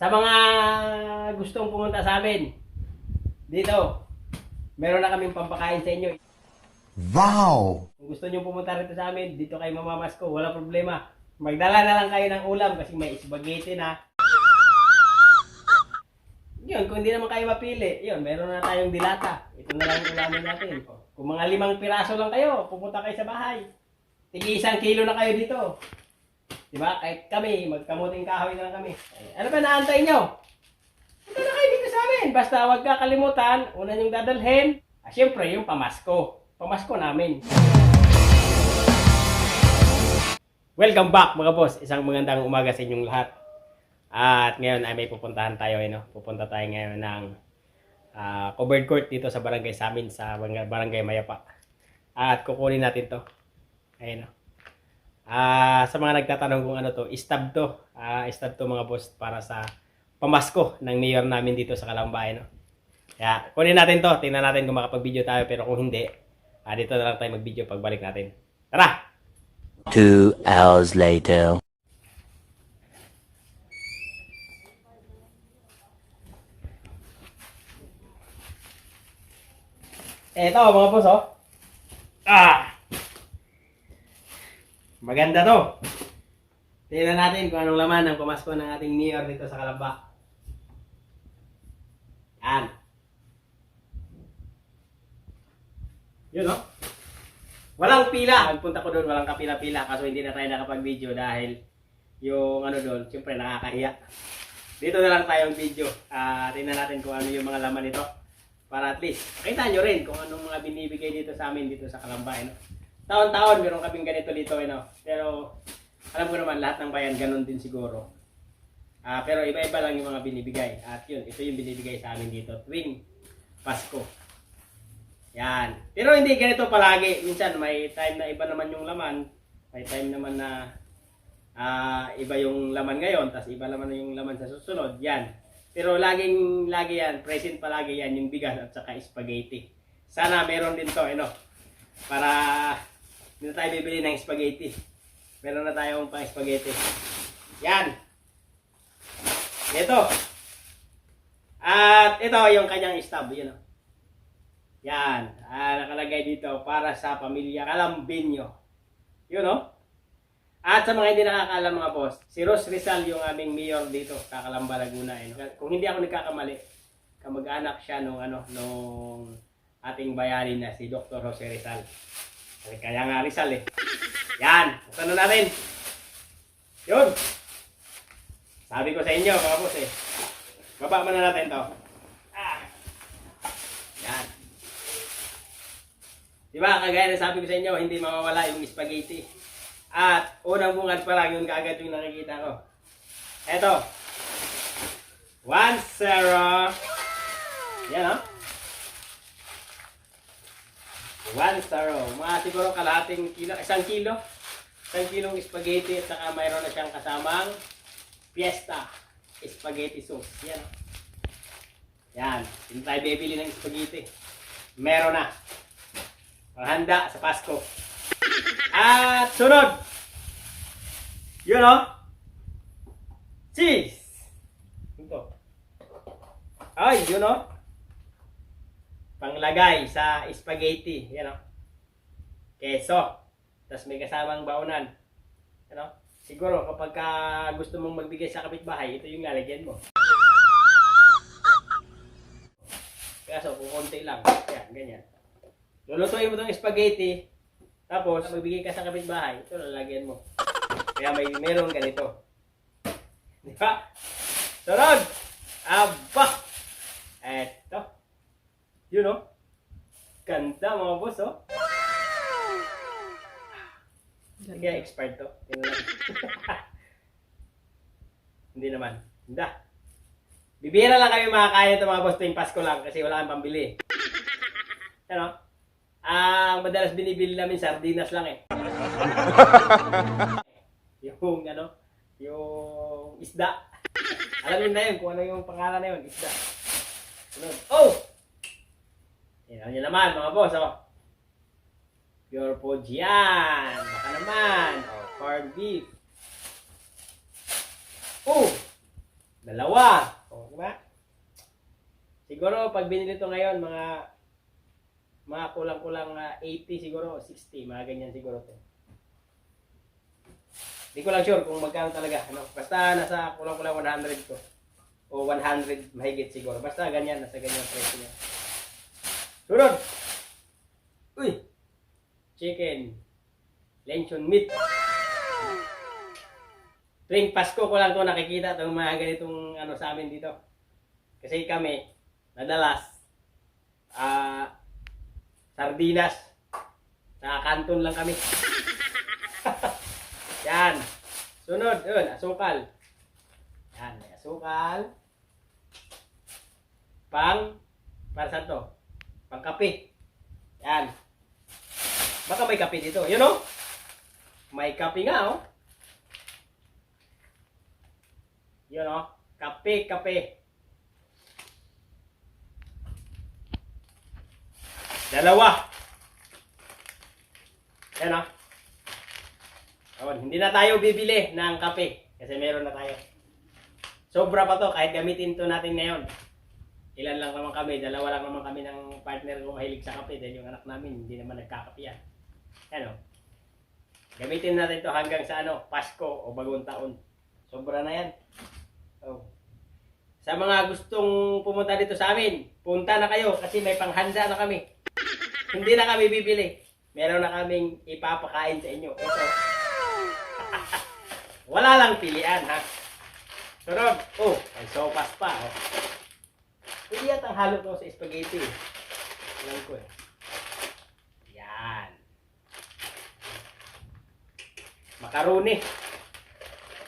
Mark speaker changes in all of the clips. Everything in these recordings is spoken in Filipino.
Speaker 1: Sa mga gustong pumunta sa amin, dito, meron na kaming pampakain sa inyo.
Speaker 2: Wow!
Speaker 1: Kung gusto nyo pumunta rito sa amin, dito kayo mamamasko, wala problema. Magdala na lang kayo ng ulam kasi may spaghetti na. Yun, kung hindi naman kayo mapili, yun, meron na tayong dilata. Ito na lang ulamin natin. Kung mga limang piraso lang kayo, pupunta kayo sa bahay. Tigi isang kilo na kayo dito. Diba? Kahit kami, magkamuting kahoy na lang kami. Eh, Ano ba naantay nyo? Punta na kayo dito sa amin. Basta huwag kakalimutan, una yung dadalhin. Ah, Siyempre, yung pamasko. Pamasko namin. Welcome back mga boss. Isang magandang umaga sa inyong lahat. At ngayon ay may pupuntahan tayo. Eh, no? Pupunta tayo ngayon ng ah, covered court dito sa barangay sa amin, sa barang- barangay Mayapa. At kukunin natin to. Ayun. No? Ah, sa mga nagtatanong kung ano to, stab to. Ah, stab to mga boss para sa pamasko ng mayor namin dito sa Kalambay. No? Kaya kunin natin to. Tingnan natin kung makapag-video tayo. Pero kung hindi, ah, dito na lang tayo mag-video pagbalik natin. Tara!
Speaker 3: Two hours later.
Speaker 1: Eto mga boss oh. Ah! Maganda to. Tingnan natin kung anong laman ng pamasko ng ating mayor dito sa Kalamba. Yan. Yun oh. Walang pila. Pagpunta ko doon, walang kapila-pila. Kaso hindi na tayo nakapag-video dahil yung ano doon, siyempre nakakahiya. Dito na lang tayong video. Ah, tingnan natin kung ano yung mga laman nito. Para at least, makita nyo rin kung anong mga binibigay dito sa amin dito sa Kalamba. No? Taon-taon, meron kaming ganito dito. No? Pero, alam ko naman, lahat ng bayan, ganun din siguro. Ah, pero iba-iba lang yung mga binibigay. At yun, ito yung binibigay sa amin dito tuwing Pasko. Yan. Pero hindi ganito palagi. Minsan may time na iba naman yung laman. May time naman na ah, iba yung laman ngayon, tapos iba naman yung laman sa susunod. Yan. Pero laging lagi yan, present palagi yan yung bigas at saka spaghetti. Sana meron din to, ano, para hindi na tayo bibili ng spaghetti. Meron na tayong pang spaghetti. Yan. Ito. At ito yung kanyang stab, yun o. Yan. Ah, nakalagay dito para sa pamilya Calambinyo. Yun o. At sa mga hindi nakakaalam mga boss, si Ros Rizal yung aming mayor dito sa Calamba, Laguna. Eh. Kung hindi ako nagkakamali, kamag-anak siya nung ano, nung ating bayani na si Dr. Jose Rizal. Kaya nga Rizal eh. Yan, buksan na natin. Yun. Sabi ko sa inyo, mga boss eh. Baba muna natin to. Ah. Yan. Di ba, kagaya na sabi ko sa inyo, hindi mawawala yung spaghetti. At unang bungad pa lang yun kaagad yung nakikita ko. Eto. One zero. Yan o. One zero. Mga siguro kalahating kilo, isang kilo. Isang kilong spaghetti at saka mayroon na siyang kasamang fiesta spaghetti sauce. Yan o. Yan. Hindi tayo bibili ng spaghetti. Meron na. Panghanda sa Pasko. At sunod. Yun o. Cheese. Ito. Ay, yun o. Panglagay sa spaghetti. Yan o. Keso. Tapos may kasamang baunan. Ano? Siguro kapag ka gusto mong magbigay sa kapitbahay, ito yung lalagyan mo. Kaso kung konti lang. Yan, ganyan. Lulutuin mo itong spaghetti, tapos magbigay ka sa kapitbahay, ito lalagyan mo. Kaya may meron ganito. Di ba? Sunod! Aba! Eto. Yun oh. Ganda mga boss oh. Sige, expired to. Tingnan. Hindi naman. Hindi. Bibira lang kami makakain ito mga boss tuwing Pasko lang kasi wala kang pambili. Ano? Ang madalas binibili namin sardinas lang eh. yung ano, yung isda. Alam niyo na yun kung ano yung pangalan na yun, isda. Sunod. Oh! Yan nyo naman mga boss, oh. Pure food yan. Baka naman. Oh, corned beef. Oh! Dalawa. O, di ba? Siguro, pag binili ito ngayon, mga mga kulang-kulang ah, 80 siguro, 60, mga ganyan siguro to. Hindi ko lang sure kung magkano talaga. Ano? Basta nasa kulang-kulang 100 to. O 100 mahigit siguro. Basta ganyan, nasa ganyan presyo niya. Sunod! Uy! Chicken. Lechon meat. Tuwing Pasko ko lang to nakikita itong mga ganitong ano sa amin dito. Kasi kami, madalas, ah, sardinas. Sa kanton lang kami. Yan. Sunod, yun, asukal. Yan, may asukal. Pang, para sa to? Pang kape. Yan. Baka may kape dito. Yun oh. May kape nga oh. Yun oh. Kape, kape. Dalawa. Yan oh. Ayun, hindi na tayo bibili ng kape kasi meron na tayo. Sobra pa to kahit gamitin to natin ngayon. Ilan lang naman kami, dalawa lang naman kami ng partner ko mahilig sa kape dahil yung anak namin hindi naman nagkakape yan. Ano? Gamitin natin to hanggang sa ano, Pasko o bagong taon. Sobra na yan. Oh. Sa mga gustong pumunta dito sa amin, punta na kayo kasi may panghanda na kami. Hindi na kami bibili. Meron na kaming ipapakain sa inyo. Ito. Wala lang pilian, ha? Sunod. Oh, may sopas pa. Oh. Pwede yata halo to sa spaghetti. Alam ko eh. Yan. Makaroni.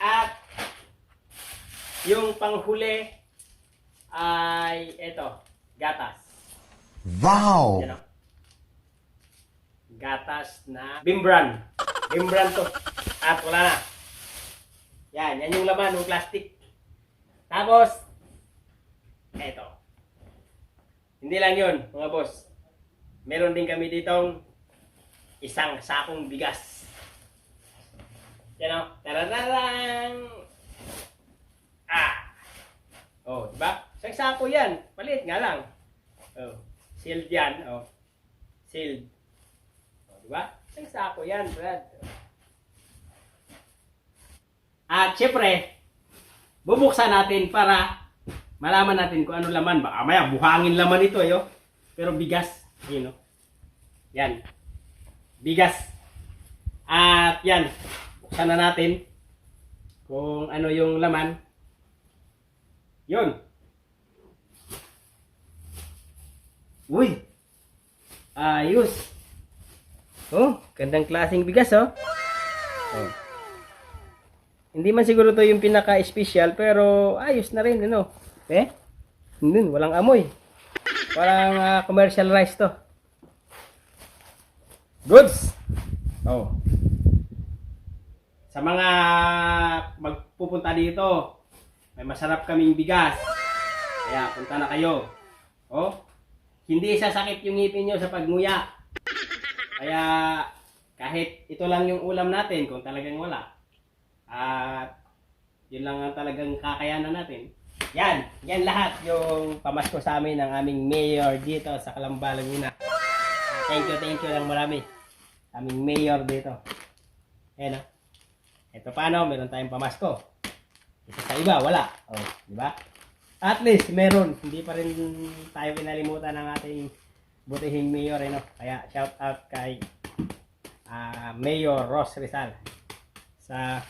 Speaker 1: At yung panghuli ay eto, gatas.
Speaker 2: Wow!
Speaker 1: Yan o. Gatas na bimbran. Bimbran to. At wala na. Yan, yan yung laman ng plastic. Tapos, eto. Hindi lang yun, mga boss. Meron din kami ditong isang sakong bigas. Yan o. Tarararang! Ah! Oh, di ba? Isang sako yan. Palit nga lang. Oh, sealed yan. Oh. Sealed. Oh, di ba? Isang sako yan, Brad. At syempre, bubuksan natin para malaman natin kung ano laman. Baka maya, buhangin laman ito, eh, oh. Pero bigas. Yun, oh. Yan. Bigas. At yan. Buksan na natin kung ano yung laman. Yun. Uy! Ayos! Oh, gandang klaseng bigas oh. oh. Hindi man siguro to yung pinaka-special pero ayos na rin ano. Eh? Hindi, walang amoy. Parang ah, commercial rice to. Goods! Oh. Sa mga magpupunta dito, may masarap kaming bigas. Kaya punta na kayo. Oh, hindi sasakit yung ngipin nyo sa pagmuya. Kaya kahit ito lang yung ulam natin kung talagang wala. At yun lang ang talagang kakayanan natin. Yan, yan lahat yung pamasko sa amin ng aming mayor dito sa Calamba, Laguna. Thank you, thank you lang marami. Aming mayor dito. Ayan ah. Ito paano, meron tayong pamasko. Ito sa iba, wala. Oh, di ba? At least meron, hindi pa rin tayo kinalimutan ng ating butihing mayor, eh, no? Kaya shout out kay ah, Mayor Ross Rizal sa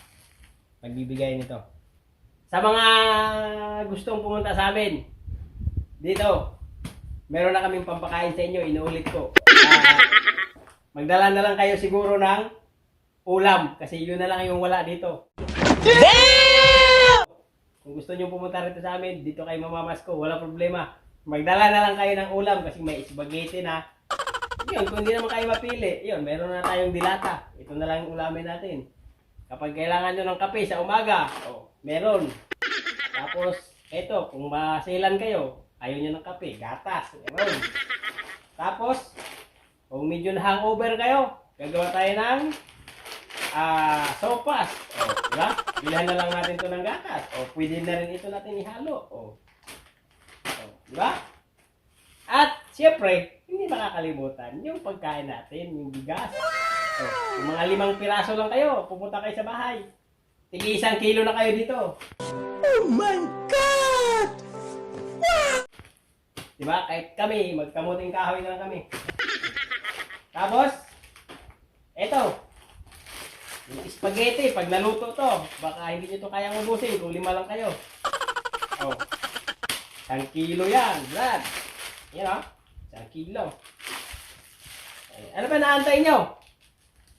Speaker 1: pagbibigay nito. Sa mga gustong pumunta sa amin, dito, meron na kaming pampakain sa inyo, inuulit ko. Ah, magdala na lang kayo siguro ng ulam kasi yun na lang yung wala dito. Kung gusto nyo pumunta rito sa amin, dito kay Mama Masko, wala problema. Magdala na lang kayo ng ulam kasi may spaghetti na. Yun, kung hindi naman kayo mapili, yun, meron na tayong dilata. Ito na lang yung ulamin natin. Kapag kailangan nyo ng kape sa umaga, oh, meron. Tapos, eto, kung masilan kayo, ayaw nyo ng kape, gatas, meron. Tapos, kung medyo na hangover kayo, gagawa tayo ng ah sopas. Oh, di ba? bilhan na lang natin to ng gatas. O, pwede na rin ito natin ihalo. O. o di ba? At, siyempre, hindi makakalimutan yung pagkain natin, yung bigas. O, yung mga limang piraso lang kayo, pupunta kayo sa bahay. Tigi isang kilo na kayo dito.
Speaker 3: Oh my God!
Speaker 1: Di ba? Kahit kami, magkamuting kahoy na lang kami. Tapos, eto. Yung spaghetti, pag naluto to, baka hindi nyo to kayang ubusin kung lima lang kayo. Oh. Isang kilo yan, Brad. Yan o. Isang kilo. Eh, ano ba naantay nyo?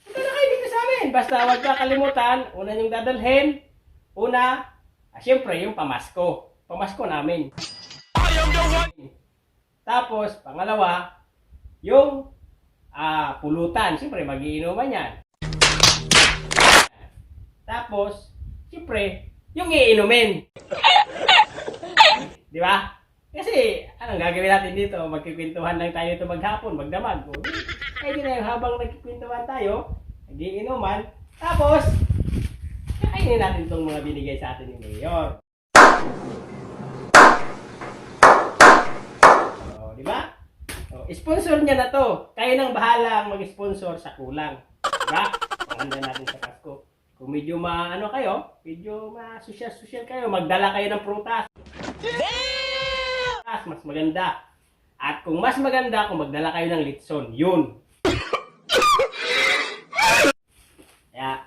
Speaker 1: Punta na kayo dito sa amin. Basta huwag ka kalimutan, una yung dadalhin. Una, ah, syempre, yung pamasko. Pamasko namin. Tapos, pangalawa, yung ah, pulutan. Siyempre, magiinuman yan. Tapos, siyempre, yung iinumin. Di ba? Kasi, anong gagawin natin dito? Magkikwentuhan lang tayo ito maghapon, magdamag. O, di, Pwede na habang nagkikwentuhan tayo, nagiinuman, tapos, kakainin natin itong mga binigay sa atin ni Mayor. O, di ba? O, sponsor niya na to. Kayo nang bahala mag-sponsor sa kulang. Di ba? Ang handa natin sa Pasko. Kung medyo ma, ano kayo, medyo ma-social-social kayo, magdala kayo ng prutas. Prutas, mas maganda. At kung mas maganda, kung magdala kayo ng litson, yun. Kaya,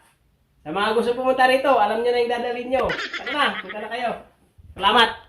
Speaker 1: sa mga gusto pumunta rito, alam niyo na yung dadalhin nyo. Tara na, punta na kayo. Salamat!